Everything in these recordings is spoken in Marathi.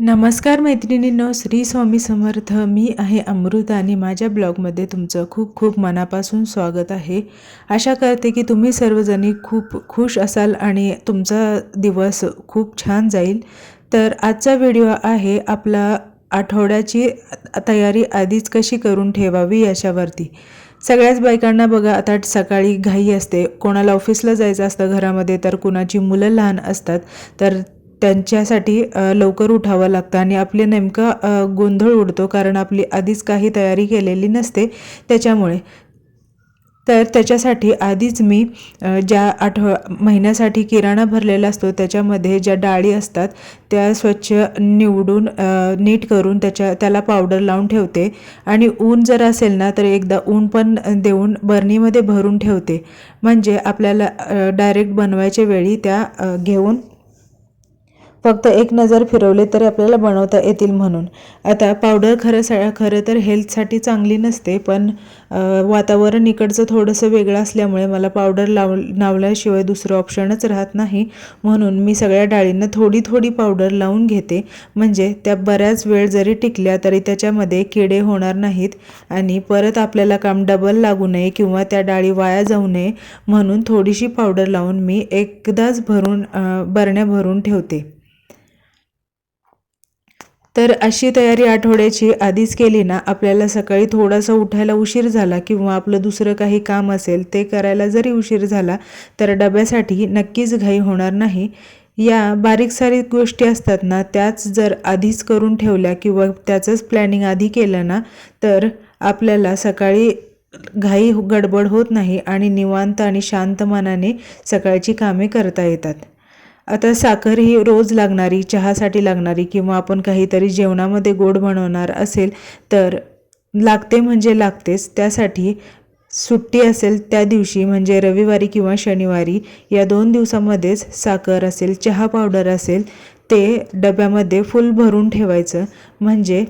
नमस्कार मैत्रिणींनो श्री स्वामी समर्थ. मी आहे अमृता आणि माझ्या ब्लॉगमध्ये तुमचं खूप खूप मनापासून स्वागत आहे. आशा करते की तुम्ही सर्वजणी खूप खुश असाल आणि तुमचा दिवस खूप छान जाईल. तर आजचा व्हिडिओ आहे आपला आठवड्याची तयारी आधीच कशी करून ठेवावी याच्यावरती. सगळ्याच बायकांना बघा आता सकाळी घाई असते. कोणाला ऑफिसला जायचं असतं घरामध्ये तर कुणाची मुलं लहान असतात तर त्यांच्यासाठी लवकर उठावं लागतं आणि आपले नेमका गोंधळ उडतो कारण आपली आधीच काही तयारी केलेली नसते त्याच्यामुळे. तर त्याच्यासाठी आधीच मी ज्या आठव महिन्यासाठी किराणा भरलेला असतो त्याच्यामध्ये ज्या डाळी असतात त्या स्वच्छ निवडून नीट करून त्याच्या त्याला पावडर लावून ठेवते आणि ऊन जर असेल ना तर एकदा ऊन पण देऊन बरणीमध्ये भरून ठेवते. म्हणजे आपल्याला डायरेक्ट बनवायच्या वेळी त्या घेऊन फक्त एक नजर फिरवले तरी आपल्याला बनवता येतील म्हणून. आता पावडर खरं सा खरं तर हेल्थसाठी चांगली नसते पण वातावरण इकडचं थोडंसं वेगळं असल्यामुळे मला पावडर लाव लावल्याशिवाय दुसरं ऑप्शनच राहत नाही. म्हणून मी सगळ्या डाळींना थोडी थोडी पावडर लावून घेते. म्हणजे त्या बऱ्याच वेळ जरी टिकल्या तरी त्याच्यामध्ये किडे होणार नाहीत आणि परत आपल्याला काम डबल लागू नये किंवा त्या डाळी वाया जाऊ नये म्हणून थोडीशी पावडर लावून मी एकदाच भरून बरण्या भरून ठेवते. तर अशी तयारी आठवड्याची आधीच केली ना आपल्याला सकाळी थोडासा उठायला उशीर झाला किंवा आपलं दुसरं काही काम असेल ते करायला जरी उशीर झाला तर डब्यासाठी नक्कीच घाई होणार नाही. या बारीक सारीक गोष्टी असतात ना त्याच जर आधीच करून ठेवल्या किंवा त्याचंच प्लॅनिंग आधी केलं ना तर आपल्याला सकाळी घाई गडबड होत नाही आणि निवांत आणि शांत मनाने सकाळची कामे करता येतात. आता साखर ही रोज लागणारी चहासाठी लागणारी किंवा आपण काहीतरी जेवणामध्ये गोड बनवणार असेल तर लागते म्हणजे लागतेच. त्यासाठी सुट्टी असेल त्या दिवशी म्हणजे रविवारी किंवा शनिवारी या दोन दिवसामध्येच साखर असेल चहा पावडर असेल ते डब्यामध्ये फुल भरून ठेवायचं. म्हणजे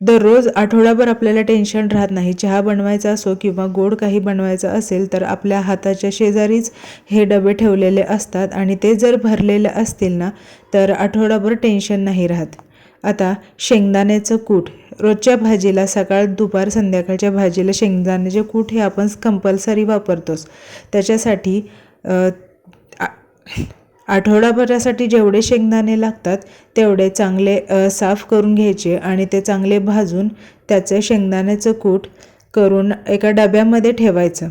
दररोज आठवडाभर आपल्याला टेन्शन राहत नाही. चहा बनवायचा असो किंवा गोड काही बनवायचं असेल तर आपल्या हाताच्या शेजारीच हे डबे ठेवलेले असतात आणि ते जर भरलेले असतील ना तर आठवडाभर टेन्शन नाही राहत. आता शेंगदाण्याचं कूट. रोजच्या भाजीला सकाळ दुपार संध्याकाळच्या भाजीला शेंगदाण्याचे कूट हे आपण कंपल्सरी वापरतोच. त्याच्यासाठी आठवडाभरासाठी जेवढे शेंगदाणे लागतात तेवढे चांगले साफ करून घ्यायचे आणि ते चांगले भाजून त्याचं शेंगदाण्याचं कूट करून एका डब्यामध्ये ठेवायचं.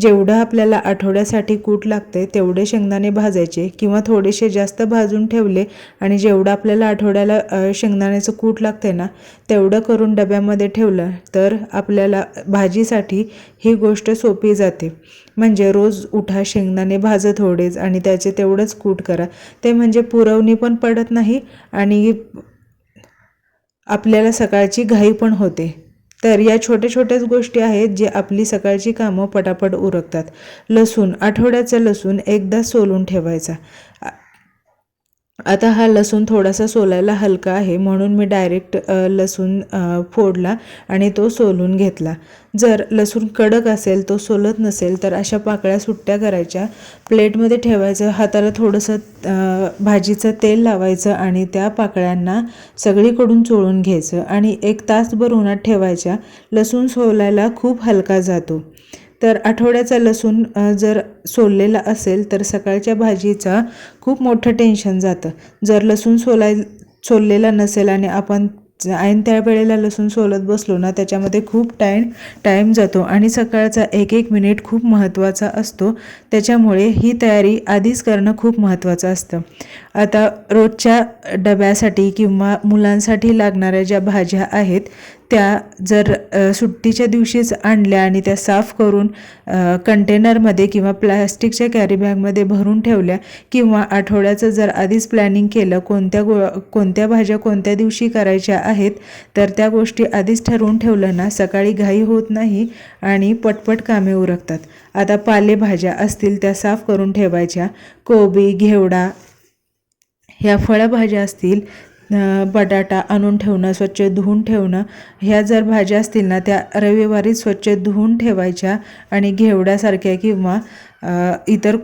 जेवढं आपल्याला आठवड्यासाठी कूट लागते तेवढे शेंगदाणे भाजायचे किंवा थोडेसे जास्त भाजून ठेवले आणि जेवढं आपल्याला आठवड्याला शेंगदाण्याचं कूट लागते ना तेवढं करून डब्यामध्ये ठेवलं तर आपल्याला भाजीसाठी ही गोष्ट सोपी जाते. म्हणजे रोज उठा शेंगदाणे भाजत थोडेच आणि त्याचे तेवढंच कूट करा. ते म्हणजे पुरवणी पण पडत नाही आणि आपल्याला सकाळची घाई पण होते. तर या छोट्या छोट्याच गोष्टी आहेत जे आपली सकाळची कामं पटापट उरकतात. लसूण आठवड्याचा लसूण एकदा सोलून ठेवायचा. आता हा लसूण थोडासा सोलायला हलका आहे म्हणून मी डायरेक्ट लसूण फोडला आणि तो सोलून घेतला. जर लसूण कडक असेल तो सोलत नसेल तर अशा पाकळ्या सुट्ट्या करायच्या. प्लेटमध्ये ठेवायचं हाताला थोडंसं भाजीचं तेल लावायचं आणि त्या पाकळ्यांना सगळीकडून चोळून घ्यायचं आणि एक तासभर उन्हात ठेवायच्या. लसूण सोलायला खूप हलका जातो. तर आठवड्याचा लसूण जर सोललेला असेल तर सकाळच्या भाजीचा खूप मोठं टेन्शन जातं. जर लसूण सोलाय सोललेला नसेल आणि आपण ऐन त्या वेळेला लसूण सोलत बसलो ना त्याच्यामध्ये खूप टाईम टाईम जातो आणि सकाळचा एक एक मिनिट खूप महत्त्वाचा असतो. त्याच्यामुळे ही तयारी आधीच करणं खूप महत्त्वाचं असतं. आता रोजच्या डब्यासाठी किंवा मुलांसाठी लागणाऱ्या ज्या भाज्या आहेत त्या जर सुट्टीच्या दिवशीच आणल्या आणि त्या साफ करून कंटेनरमध्ये किंवा प्लॅस्टिकच्या कॅरीबॅगमध्ये भरून ठेवल्या किंवा आठवड्याचं जर आधीच प्लॅनिंग केलं कोणत्या गो कोणत्या भाज्या कोणत्या दिवशी करायच्या आहेत तर त्या गोष्टी आधीच ठरवून ठेवलं ना सकाळी घाई होत नाही आणि पटपट कामे उरकतात. आता पालेभाज्या असतील त्या साफ करून ठेवायच्या. कोबी घेवडा ह्या फळभाज्या असतील बटाटा आणून ठेवणं स्वच्छ धुवून ठेवणं ह्या जर भाज्या असतील ना त्या रविवारी स्वच्छ धुवून ठेवायच्या आणि घेवड्यासारख्या किंवा इतर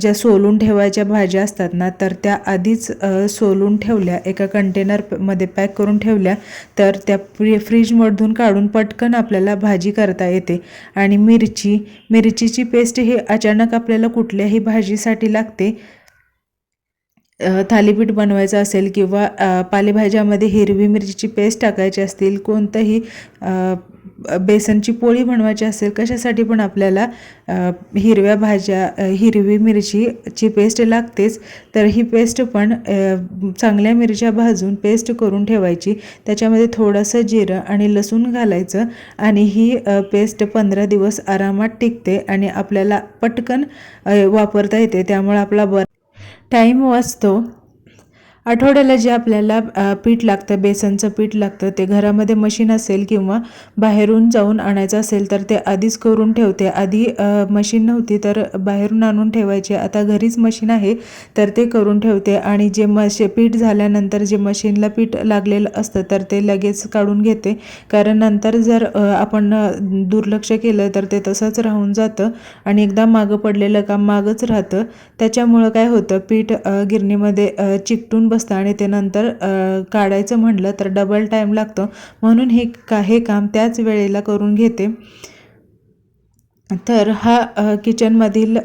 ज्या सोलून ठेवायच्या भाज्या असतात ना तर त्या आधीच सोलून ठेवल्या एका कंटेनरमध्ये पॅक करून ठेवल्या तर त्या फ्री फ्रीजमधून काढून पटकन आपल्याला भाजी करता येते. आणि मिरची मिरचीची पेस्ट ही अचानक आपल्याला कुठल्याही भाजीसाठी लागते थालीपीठ बनवायचं असेल किंवा पालेभाज्यामध्ये हिरवी मिरचीची पेस्ट टाकायची असतील कोणतंही बेसनची पोळी बनवायची असेल कशासाठी पण आपल्याला हिरव्या भाज्या हिरवी मिरचीची पेस्ट लागतेच तर ही पेस्ट पण चांगल्या मिरच्या भाजून पेस्ट करून ठेवायची. त्याच्यामध्ये थोडंसं जिरं आणि लसूण घालायचं आणि ही पेस्ट पंधरा दिवस आरामात टिकते आणि आपल्याला पटकन वापरता येते. त्यामुळे आपला बर टाईम वाचतो आठवड्याला जे आपल्याला पीठ लागतं बेसनचं पीठ लागतं ते घरामध्ये मशीन असेल किंवा बाहेरून जाऊन आणायचं असेल तर ते आधीच करून ठेवते. आधी मशीन नव्हती तर बाहेरून आणून ठेवायचे. आता घरीच मशीन आहे तर ते करून ठेवते. आणि जे मशे पीठ झाल्यानंतर जे मशीनला पीठ लागलेलं असतं तर ते लगेच काढून घेते. कारण नंतर जर आपण दुर्लक्ष केलं तर ते तसंच राहून जातं. आणि एकदा मागं पडलेलं काम मागंच राहतं. त्याच्यामुळं काय होतं पीठ गिरणीमध्ये चिकटून बस असतं आणि ते नंतर काढायचं म्हटलं तर डबल टाईम लागतो. म्हणून हे का हे काम त्याच वेळेला करून घेते. तर हा किचनमधील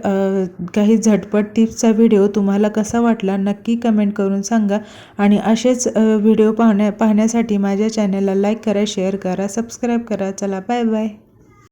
काही झटपट टिप्सचा व्हिडिओ तुम्हाला कसा वाटला नक्की कमेंट करून सांगा. आणि असेच व्हिडिओ पाहण्या पाहण्यासाठी माझ्या चॅनलला लाईक करा शेअर करा सबस्क्राईब करा. चला बाय बाय